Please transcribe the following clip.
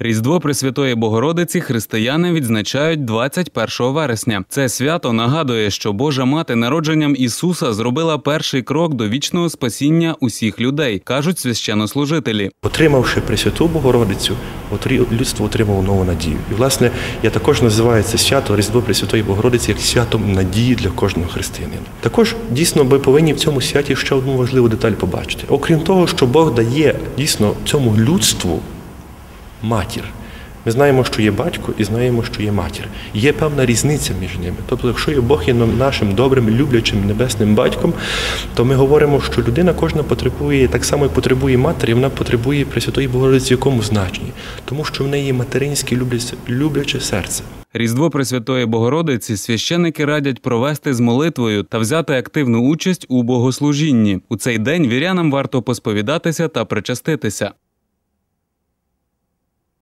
Різдво Пресвятої Богородиці християни відзначають 21 вересня. Це свято нагадує, що Божа мати народженням Ісуса зробила перший крок до вічного спасіння усіх людей, кажуть священнослужителі. Отримавши Пресвяту Богородицю, людство отримало нову надію. І, власне, я також називаю це свято Різдво Пресвятої Богородиці як святом надії для кожного християнина. Також дійсно ми повинні в цьому святі ще одну важливу деталь побачити. Окрім того, що Бог дає дійсно цьому людству матір. Ми знаємо, що є батько, і знаємо, що є матір. Є певна різниця між ними. Тобто, якщо є Бог є нашим добрим, люблячим небесним батьком, то ми говоримо, що людина кожна потребує так само, як потребує матері, вона потребує Пресвятої Богородиці в якому значенні, тому що в неї материнське любляче, любляче серце. Різдво Пресвятої Богородиці священики радять провести з молитвою та взяти активну участь у богослужінні. У цей день вірянам варто посповідатися та причаститися.